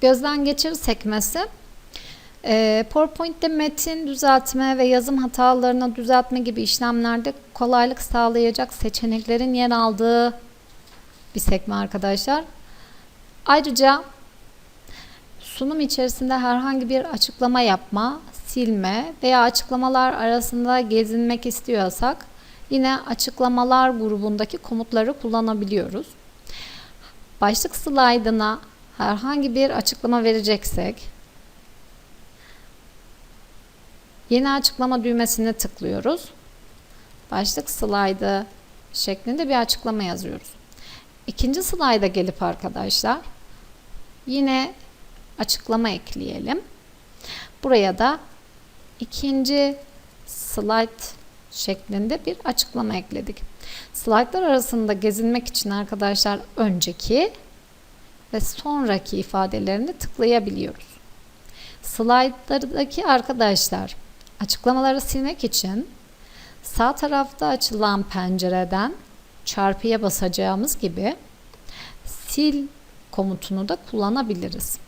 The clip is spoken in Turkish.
gözden geçir sekmesi. Ee, PowerPoint'te metin düzeltme ve yazım hatalarını düzeltme gibi işlemlerde kolaylık sağlayacak seçeneklerin yer aldığı bir sekme arkadaşlar. Ayrıca sunum içerisinde herhangi bir açıklama yapma, silme veya açıklamalar arasında gezinmek istiyorsak yine açıklamalar grubundaki komutları kullanabiliyoruz. Başlık slaydına herhangi bir açıklama vereceksek yeni açıklama düğmesine tıklıyoruz. Başlık slaydı şeklinde bir açıklama yazıyoruz. İkinci slayda gelip arkadaşlar yine açıklama ekleyelim. Buraya da ikinci slide şeklinde bir açıklama ekledik. Slaytlar arasında gezinmek için arkadaşlar önceki ve sonraki ifadelerini tıklayabiliyoruz. Slaytlardaki arkadaşlar açıklamaları silmek için sağ tarafta açılan pencereden çarpıya basacağımız gibi sil komutunu da kullanabiliriz.